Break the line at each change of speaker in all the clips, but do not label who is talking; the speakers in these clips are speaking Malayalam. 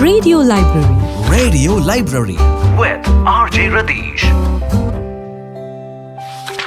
Radio Library.
Radio Library with RJ Radish.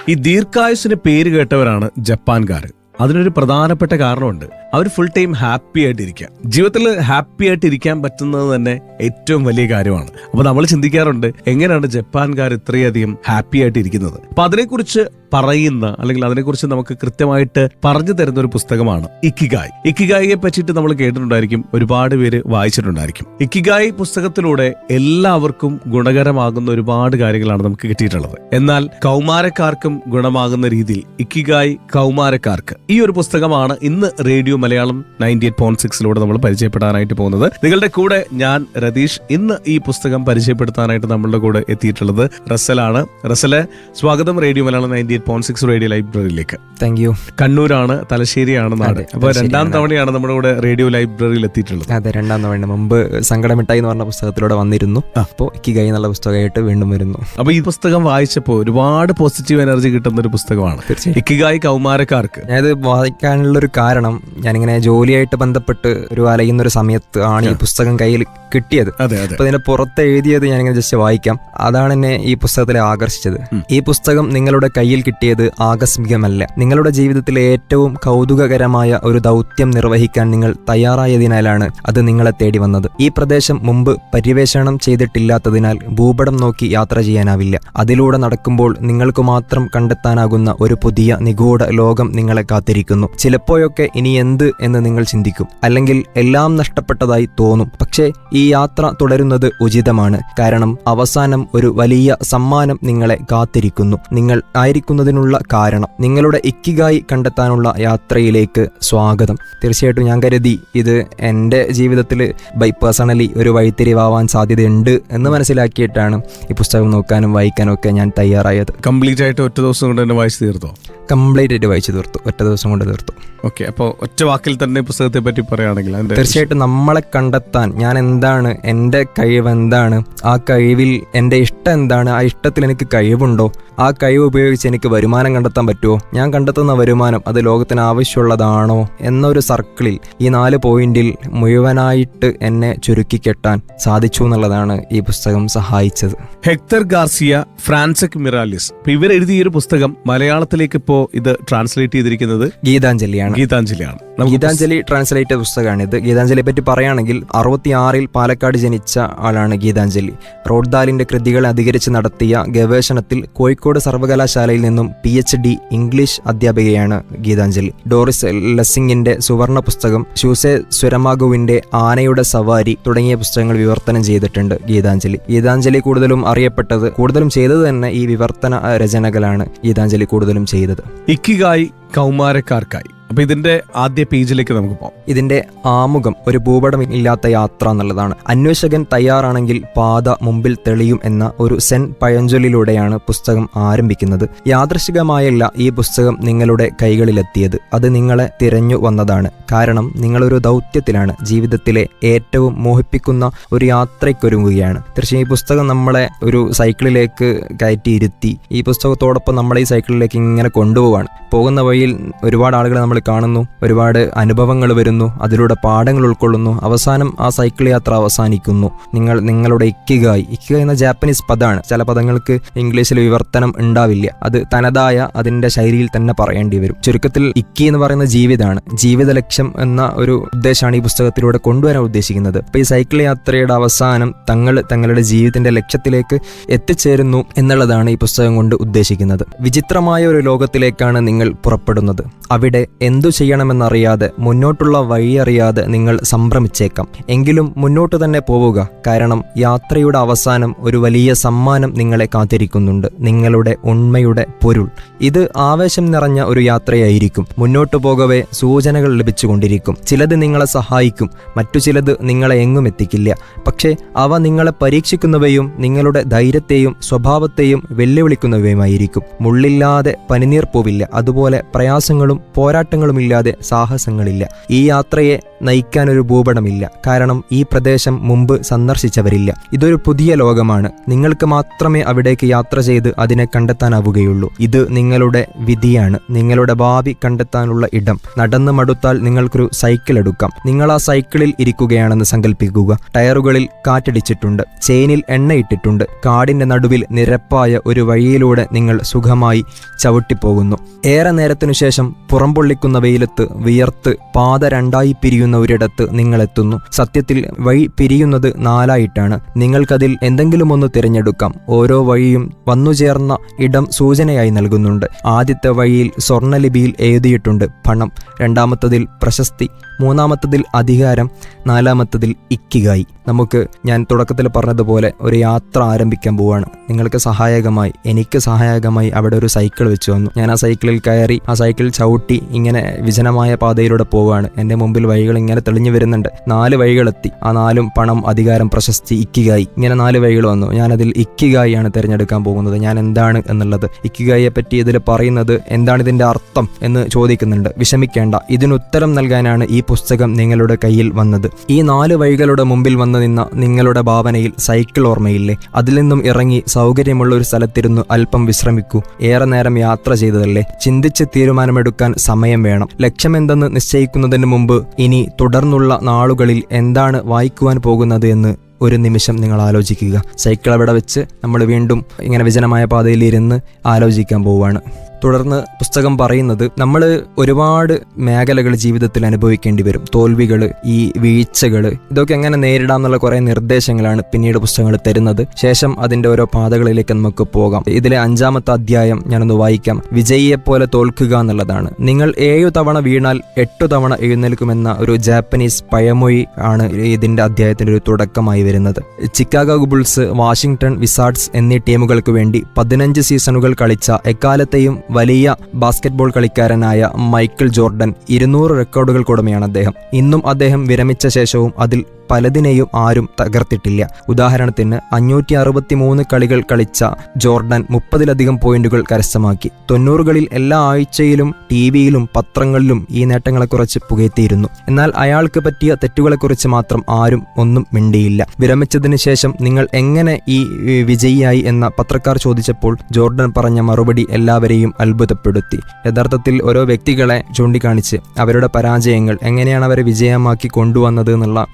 ഈ ദീർഘായുസിന് പേര് കേട്ടവരാണ് ജപ്പാൻകാർ അതിനൊരു പ്രധാനപ്പെട്ട കാരണമുണ്ട് അവർ ഫുൾ ടൈം ഹാപ്പി ആയിട്ടിരിക്കുക ജീവിതത്തിൽ ഹാപ്പി ആയിട്ട് ഇരിക്കാൻ പറ്റുന്നത് തന്നെ ഏറ്റവും വലിയ കാര്യമാണ്. അപ്പൊ നമ്മൾ ചിന്തിക്കാറുണ്ട് എങ്ങനെയാണ് ജപ്പാൻകാർ ഇത്രയധികം ഹാപ്പി ആയിട്ട് ഇരിക്കുന്നത് അപ്പൊ അതിനെക്കുറിച്ച് പറയുന്ന അല്ലെങ്കിൽ അതിനെക്കുറിച്ച് നമുക്ക് കൃത്യമായിട്ട് പറഞ്ഞു തരുന്ന ഒരു പുസ്തകമാണ് ഇക്കിഗായ്. ഇക്കിഗായിയെ പറ്റിയിട്ട് നമ്മൾ കേട്ടിട്ടുണ്ടായിരിക്കും ഒരുപാട് പേര് വായിച്ചിട്ടുണ്ടായിരിക്കും. ഇക്കിഗായ് പുസ്തകത്തിലൂടെ എല്ലാവർക്കും ഗുണകരമാകുന്ന ഒരുപാട് കാര്യങ്ങളാണ് നമുക്ക് കിട്ടിയിട്ടുള്ളത്. എന്നാൽ കൗമാരക്കാർക്കും ഗുണമാകുന്ന രീതിയിൽ ഇക്കിഗായ് കൗമാരക്കാർക്ക് ഈ ഒരു പുസ്തകമാണ് ഇന്ന് radio Malayalam ninety eight point സിക്സിലൂടെ നമ്മൾ പരിചയപ്പെടാനായിട്ട് പോകുന്നത്. നിങ്ങളുടെ കൂടെ ഞാൻ രതീഷ് ഇന്ന് ഈ പുസ്തകം പരിചയപ്പെടുത്താനായിട്ട് നമ്മളുടെ കൂടെ എത്തിയിട്ടുള്ളത് റസലാണ്. റസൽ സ്വാഗതം radio Malayalam ninety eight point six radio ലൈബ്രറിയിലേക്ക്.
Thank you
കണ്ണൂരാണ് തലശ്ശേരിയാണ് നാട്.
അപ്പോൾ
അപ്പൊ രണ്ടാം തവണയാണ് നമ്മുടെ കൂടെ റേഡിയോ ലൈബ്രറിയിൽ എത്തിയിട്ടുള്ളത്.
അതെ രണ്ടാം തവണ മുമ്പ് സങ്കടമിട്ടായി എന്ന് പറഞ്ഞ പുസ്തകത്തിലൂടെ വന്നിരുന്നു. അപ്പോൾ ഇക്കിഗൈ എന്നുള്ള പുസ്തകമായിട്ട് വീണ്ടും വരുന്നു.
അപ്പോൾ ഈ പുസ്തകം വായിച്ചപ്പോൾ ഒരുപാട് പോസിറ്റീവ് എനർജി കിട്ടുന്ന ഒരു പുസ്തകമാണ് ഇക്കിഗായി കൗമാരക്കാർക്ക്.
ഞാനത് വായിക്കാനുള്ള ഒരു കാരണം ഞാനിങ്ങനെ ജോലിയായിട്ട് ബന്ധപ്പെട്ട് ഒരു അലയുന്ന ഒരു സമയത്ത് ആണ് ഈ പുസ്തകം കയ്യിൽ കിട്ടിയത്. അപ്പൊ ഇതിന്റെ പുറത്ത് എഴുതിയത് ഞാനിങ്ങനെ ജസ്റ്റ് വായിക്കാം. അതാണ് എന്നെ ഈ പുസ്തകത്തിൽ ആകർഷിച്ചത്. ഈ പുസ്തകം നിങ്ങളുടെ കയ്യിൽ കിട്ടിയത് ആകസ്മികമല്ല. നിങ്ങളുടെ ജീവിതത്തിലെ ഏറ്റവും കൗതുകകരമായ ഒരു ദൗത്യം നിർവഹിക്കാൻ നിങ്ങൾ തയ്യാറായതിനാലാണ് അത് നിങ്ങളെ തേടി വന്നത്. ഈ പ്രദേശം മുമ്പ് പര്യവേഷണം ചെയ്തിട്ടില്ലാത്തതിനാൽ ഭൂപടം നോക്കി യാത്ര ചെയ്യാനാവില്ല. അതിലൂടെ നടക്കുമ്പോൾ നിങ്ങൾക്ക് മാത്രം കണ്ടെത്താനാകുന്ന ഒരു പുതിയ നിഗൂഢ ലോകം നിങ്ങളെ കാത്തിരിക്കുന്നു. ചിലപ്പോഴൊക്കെ ഇനി എന്ത് എന്ന് നിങ്ങൾ ചിന്തിക്കും. അല്ലെങ്കിൽ എല്ലാം നഷ്ടപ്പെട്ടതായി തോന്നും. പക്ഷേ ഈ യാത്ര തുടരുന്നത് ഉചിതമാണ്. കാരണം അവസാനം ഒരു വലിയ സമ്മാനം നിങ്ങളെ കാത്തിരിക്കുന്നു. നിങ്ങൾ ആയിരിക്കുന്നതിനുള്ള കാരണം. നിങ്ങളുടെ ഇക്കിഗായി കണ്ടെത്താനുള്ള യാത്രയിലേക്ക് സ്വാഗതം. തീർച്ചയായിട്ടും ഞാൻ കരുതി ഇത് എന്റെ ജീവിതത്തിൽ ബൈ പേഴ്സണലി ഒരു വഴിത്തിരിവാവാൻ സാധ്യതയുണ്ട് എന്ന് മനസ്സിലാക്കിയിട്ടാണ് ഈ പുസ്തകം നോക്കാനും വായിക്കാനും ഒക്കെ ഞാൻ തയ്യാറായത്.
കംപ്ലീറ്റ് ആയിട്ട് ഒറ്റ ദിവസം കൊണ്ട് തന്നെ വായിച്ചു തീർത്തോ?
കംപ്ലീറ്റ് ആയിട്ട് വായിച്ചു തീർത്തു. ഒറ്റ ദിവസം കൊണ്ട് തീർത്തു.
ഓക്കെ അപ്പോൾ ഒറ്റ വാക്കിൽ തന്നെ പുസ്തകത്തെ പറ്റി പറയുകയാണെങ്കിൽ
തീർച്ചയായിട്ടും നമ്മളെ കണ്ടെത്താൻ ഞാൻ എന്താണ് എന്റെ കഴിവ് എന്താണ്? ആ കഴിവിൽ എന്റെ ഇഷ്ടം എന്താണ്? ആ ഇഷ്ടത്തിൽ എനിക്ക് കഴിവുണ്ടോ? ആ കഴിവ് ഉപയോഗിച്ച് എനിക്ക് വരുമാനം കണ്ടെത്താൻ പറ്റുമോ? ഞാൻ കണ്ടെത്തുന്ന വരുമാനം അത് ലോകത്തിന് ആവശ്യമുള്ളതാണോ? എന്നൊരു സർക്കിളിൽ ഈ നാല് പോയിന്റിൽ മുഴുവനായിട്ട് എന്നെ ചുരുക്കി കെട്ടാൻ സാധിച്ചു എന്നുള്ളതാണ് ഈ പുസ്തകം സഹായിച്ചത്.
Hectare Garcia ഫ്രാൻസക് മിറാലിസ്. ഇവരെഴുതിയ ഒരു പുസ്തകം മലയാളത്തിലേക്ക് ഇപ്പോ ഇത് ട്രാൻസ്ലേറ്റ് ചെയ്തിരിക്കുന്നത്
ഗീതാഞ്ജലിയാണ്.
ഗീതാഞ്ജലിയാണ്.
ഗീതാഞ്ജലി ട്രാൻസ്ലേറ്റ് ചെയ്ത ഇത് ഗീതാഞ്ജലിയെ പറ്റി പറയുകയാണെങ്കിൽ അറുപത്തിയാറിൽ പാലക്കാട് ജനിച്ച ആളാണ് ഗീതാഞ്ജലി. റോഡ്ദാലിന്റെ കൃതികൾ അധികരിച്ച് നടത്തിയ ഗവേഷണത്തിൽ കോഴിക്കോട് സർവകലാശാലയിൽ നിന്നും പി എച്ച് ഡി ഇംഗ്ലീഷ് അധ്യാപികയാണ് ഗീതാഞ്ജലി. ഡോറിസ് ലെസ്സിങ്ങിന്റെ സുവർണ പുസ്തകം ഷൂസെ സുരമാഗുവിന്റെ ആനയുടെ സവാരി തുടങ്ങിയ പുസ്തകങ്ങൾ വിവർത്തനം ചെയ്തിട്ടുണ്ട് ഗീതാഞ്ജലി. ഗീതാഞ്ജലി കൂടുതലും അറിയപ്പെട്ടത് കൂടുതലും ചെയ്തത് തന്നെ ഈ വിവർത്തന രചനകളാണ് ഗീതാഞ്ജലി കൂടുതലും ചെയ്തത്.
ഇക്കിഗായി കൗമാരക്കാർക്കായി. അപ്പൊ ഇതിന്റെ ആദ്യ പേജിലേക്ക് നമുക്ക് പോകാം
ഇതിന്റെ ആമുഖം ഒരു ഭൂപടം ഇല്ലാത്ത യാത്ര എന്നുള്ളതാണ്. അന്വേഷകൻ തയ്യാറാണെങ്കിൽ പാത മുമ്പിൽ തെളിയും എന്ന ഒരു സെൻ പഴഞ്ചൊല്ലിലൂടെയാണ് പുസ്തകം ആരംഭിക്കുന്നത്. യാദൃശികമായല്ല ഈ പുസ്തകം നിങ്ങളുടെ കൈകളിലെത്തിയത്. അത് നിങ്ങളെ തിരഞ്ഞു വന്നതാണ്. കാരണം നിങ്ങളൊരു ദൗത്യത്തിലാണ്. ജീവിതത്തിലെ ഏറ്റവും മോഹിപ്പിക്കുന്ന ഒരു യാത്രയ്ക്കൊരുങ്ങുകയാണ്. തീർച്ചയായും ഈ പുസ്തകം നമ്മളെ ഒരു സൈക്കിളിലേക്ക് കയറ്റിയിരുത്തി ഈ പുസ്തകത്തോടൊപ്പം നമ്മളെ ഈ സൈക്കിളിലേക്ക് ഇങ്ങനെ കൊണ്ടുപോവാണ്. പോകുന്ന വഴിയിൽ ഒരുപാട് ആളുകൾ നമ്മൾ കാണുന്നു ഒരുപാട് അനുഭവങ്ങൾ വരുന്നു അതിലൂടെ പാഠങ്ങൾ ഉൾക്കൊള്ളുന്നു അവസാനം ആ സൈക്കിൾ യാത്ര അവസാനിക്കുന്നു. നിങ്ങൾ നിങ്ങളുടെ ഇക്കിഗായി ഇക്കിഗായി എന്ന ജാപ്പനീസ് പദമാണ് ചില പദങ്ങൾക്ക് ഇംഗ്ലീഷിൽ വിവർത്തനം ഉണ്ടാവില്ല. അത് തനതായ അതിന്റെ ശൈലിയിൽ തന്നെ പറയേണ്ടി വരും. ചുരുക്കത്തിൽ ഇക്കി എന്ന് പറയുന്ന ജീവിതമാണ് ജീവിത ലക്ഷ്യം എന്ന ഒരു ഉദ്ദേശമാണ് ഈ പുസ്തകത്തിലൂടെ കൊണ്ടുവരാൻ ഉദ്ദേശിക്കുന്നത്. അപ്പൊ ഈ സൈക്കിൾ യാത്രയുടെ അവസാനം തങ്ങൾ തങ്ങളുടെ ജീവിതത്തിന്റെ ലക്ഷ്യത്തിലേക്ക് എത്തിച്ചേരുന്നു എന്നുള്ളതാണ് ഈ പുസ്തകം കൊണ്ട് ഉദ്ദേശിക്കുന്നത്. വിചിത്രമായ ഒരു ലോകത്തിലേക്കാണ് നിങ്ങൾ പുറപ്പെടുന്നത്. അവിടെ എന്തു ചെയ്യണമെന്നറിയാതെ മുന്നോട്ടുള്ള വഴി അറിയാതെ നിങ്ങൾ സംഭ്രമിച്ചേക്കാം. എങ്കിലും മുന്നോട്ട് തന്നെ പോവുക. കാരണം യാത്രയുടെ അവസാനം ഒരു വലിയ സമ്മാനം നിങ്ങളെ കാത്തിരിക്കുന്നുണ്ട്. നിങ്ങളുടെ ഉണ്മയുടെ പൊരുൾ. ഇത് ആവേശം നിറഞ്ഞ ഒരു യാത്രയായിരിക്കും. മുന്നോട്ടു പോകവേ സൂചനകൾ ലഭിച്ചുകൊണ്ടിരിക്കും. ചിലത് നിങ്ങളെ സഹായിക്കും. മറ്റു ചിലത് നിങ്ങളെ എങ്ങും എത്തിക്കില്ല. പക്ഷേ അവ നിങ്ങളെ പരീക്ഷിക്കുന്നവയും നിങ്ങളുടെ ധൈര്യത്തെയും സ്വഭാവത്തെയും വെല്ലുവിളിക്കുന്നവയുമായിരിക്കും. മുള്ളില്ലാതെ പനിനീർ പോവില്ല. അതുപോലെ പ്രയാസങ്ങളും പോരാട്ടങ്ങളും പോരാട്ടങ്ങളുമില്ലാതെ സാഹസങ്ങളില്ല. ഈ യാത്രയെ നയിക്കാൻ ഒരു ഭൂപടമില്ല. കാരണം ഈ പ്രദേശം മുമ്പ് സന്ദർശിച്ചവരില്ല. ഇതൊരു പുതിയ ലോകമാണ്. നിങ്ങൾക്ക് മാത്രമേ അവിടേക്ക് യാത്ര ചെയ്ത് അതിനെ കണ്ടെത്താനാവുകയുള്ളൂ. ഇത് നിങ്ങളുടെ വിധിയാണ്. നിങ്ങളുടെ ഭാവി കണ്ടെത്താനുള്ള ഇടം. നടന്നു മടുത്താൽ നിങ്ങൾക്കൊരു സൈക്കിൾ എടുക്കാം. നിങ്ങൾ ആ സൈക്കിളിൽ ഇരിക്കുകയാണെന്ന് സങ്കല്പിക്കുക ടയറുകളിൽ കാറ്റടിച്ചിട്ടുണ്ട്. ചെയിനിൽ എണ്ണയിട്ടിട്ടുണ്ട്. കാടിന്റെ നടുവിൽ നിരപ്പായ ഒരു വഴിയിലൂടെ നിങ്ങൾ സുഖമായി ചവിട്ടിപ്പോകുന്നു. ഏറെ നേരത്തിനു ശേഷം പുറംപൊള്ളിക്കുന്ന വെയിലത്ത് വിയർത്ത് പാത രണ്ടായി പിരിയുന്ന ഒരിടത്ത് നിങ്ങൾ എത്തുന്നു സത്യത്തിൽ വഴി പിരിയുന്നത് നാലായിട്ടാണ്. നിങ്ങൾക്കതിൽ എന്തെങ്കിലും ഒന്ന് തിരഞ്ഞെടുക്കാം. ഓരോ വഴിയും വന്നുചേർന്ന ഇടം സൂചനയായി നൽകുന്നുണ്ട്. ആദ്യത്തെ വഴിയിൽ സ്വർണലിപിയിൽ എഴുതിയിട്ടുണ്ട് പണം. രണ്ടാമത്തതിൽ പ്രശസ്തി. മൂന്നാമത്തതിൽ അധികാരം നാലാമത്തതിൽ ഇക്കികായി. നമുക്ക് ഞാൻ തുടക്കത്തിൽ പറഞ്ഞതുപോലെ ഒരു യാത്ര ആരംഭിക്കാൻ പോവാണ്. നിങ്ങൾക്ക് സഹായകമായി എനിക്ക് സഹായകമായി അവിടെ ഒരു സൈക്കിൾ വെച്ച് വന്നു. ഞാൻ ആ സൈക്കിളിൽ കയറി ആ സൈക്കിൾ ചവിട്ടി ഇങ്ങനെ വിജനമായ പാതയിലൂടെ പോവുകയാണ് എന്റെ മുമ്പിൽ വഴികൾ ഇങ്ങനെ തെളിഞ്ഞു വരുന്നുണ്ട്. നാല് വഴികളെത്തി. ആ നാലും പണം അധികാരം പ്രശസ്തി ഇക്കികായി. ഇങ്ങനെ നാല് വഴികൾ വന്നു. ഞാനതിൽ ഇക്കികായിയാണ് തിരഞ്ഞെടുക്കാൻ പോകുന്നത്. ഞാൻ എന്താണ് എന്നുള്ളത്. ഇക്കികായിയെ പറ്റി ഇതിൽ പറയുന്നത് എന്താണ് ഇതിന്റെ അർത്ഥം എന്ന് ചോദിക്കുന്നുണ്ട്. വിഷമിക്കേണ്ട. ഇതിനുത്തരം നൽകാനാണ് ഈ പുസ്തകം നിങ്ങളുടെ കയ്യിൽ വന്നത്. ഈ നാല് വഴികളുടെ മുമ്പിൽ വന്നു നിന്ന നിങ്ങളുടെ ഭാവനയിൽ സൈക്കിൾ ഓർമ്മയില്ലേ? അതിൽ നിന്നും ഇറങ്ങി സൗകര്യമുള്ള ഒരു സ്ഥലത്തിരുന്നു അല്പം വിശ്രമിക്കൂ. ഏറെ നേരം യാത്ര ചെയ്തതല്ലേ? ചിന്തിച്ച് തീരുമാനമെടുക്കാൻ സമയം വേണം. ലക്ഷ്യമെന്തെന്ന് നിശ്ചയിക്കുന്നതിന് മുമ്പ് ഇനി തുടർന്നുള്ള നാളുകളിൽ എന്താണ് വായിക്കുവാൻ പോകുന്നത് എന്ന് ഒരു നിമിഷം നിങ്ങൾ ആലോചിക്കുക. സൈക്കിൾ അവിടെ വെച്ച് നമ്മൾ വീണ്ടും ഇങ്ങനെ വിജനമായ പാതയിൽ ഇരുന്ന് ആലോചിക്കാൻ പോവുകയാണ്. തുടർന്ന് പുസ്തകം പറയുന്നത് നമ്മൾ ഒരുപാട് മേഖലകൾ ജീവിതത്തിൽ അനുഭവിക്കേണ്ടി വരും. തോൽവികൾ ഈ വീഴ്ചകൾ ഇതൊക്കെ എങ്ങനെ നേരിടാം എന്നുള്ള കുറേ നിർദ്ദേശങ്ങളാണ് പിന്നീട് പുസ്തകങ്ങൾ തരുന്നത്. ശേഷം അതിന്റെ ഓരോ പാതകളിലേക്ക് നമുക്ക് പോകാം. ഇതിലെ അഞ്ചാമത്തെ അധ്യായം ഞാനൊന്ന് വായിക്കാം. വിജയിയെപ്പോലെ തോൽക്കുക എന്നുള്ളതാണ്. നിങ്ങൾ ഏഴു തവണ വീണാൽ എട്ടു തവണ എഴുന്നേൽക്കുമെന്ന ഒരു ജാപ്പനീസ് പഴമൊഴി ആണ് ഇതിന്റെ അധ്യായത്തിന്റെ ഒരു തുടക്കമായി വരുന്നത്. ചിക്കാഗോ ബുൾസ് വാഷിംഗ്ടൺ വിസാർഡ്സ് എന്നീ ടീമുകൾക്ക് വേണ്ടി പതിനഞ്ച് സീസണുകൾ കളിച്ച എക്കാലത്തെയും വലിയ ബാസ്കറ്റ്ബോൾ കളിക്കാരനായ മൈക്കിൾ ജോർഡൻ ഇരുന്നൂറ് റെക്കോർഡുകൾക്കുടമയാണ് അദ്ദേഹം. ഇന്നും അദ്ദേഹം വിരമിച്ച ശേഷവും അതിൽ പലതിനെയും ആരും തകർത്തിട്ടില്ല. ഉദാഹരണത്തിന് അഞ്ഞൂറ്റി അറുപത്തി മൂന്ന് കളികൾ കളിച്ച ജോർഡൻ മുപ്പതിലധികം പോയിന്റുകൾ കരസ്ഥമാക്കി. തൊണ്ണൂറുകളിൽ എല്ലാ ആഴ്ചയിലും ടി വിയിലും പത്രങ്ങളിലും ഈ നേട്ടങ്ങളെക്കുറിച്ച് പുകഴ്ത്തിയിരുന്നു. എന്നാൽ അയാൾക്ക് പറ്റിയ തെറ്റുകളെക്കുറിച്ച് മാത്രം ആരും ഒന്നും മിണ്ടിയില്ല. വിരമിച്ചതിന് ശേഷം നിങ്ങൾ എങ്ങനെ ഈ വിജയിയായി എന്ന പത്രക്കാർ ചോദിച്ചപ്പോൾ ജോർഡൻ പറഞ്ഞ മറുപടി എല്ലാവരെയും അത്ഭുതപ്പെടുത്തി. യഥാർത്ഥത്തിൽ ഓരോ വ്യക്തികളെ ചൂണ്ടിക്കാണിച്ച് അവരുടെ പരാജയങ്ങൾ എങ്ങനെയാണ് അവരെ വിജയമാക്കി കൊണ്ടുവന്നത് എന്നുള്ള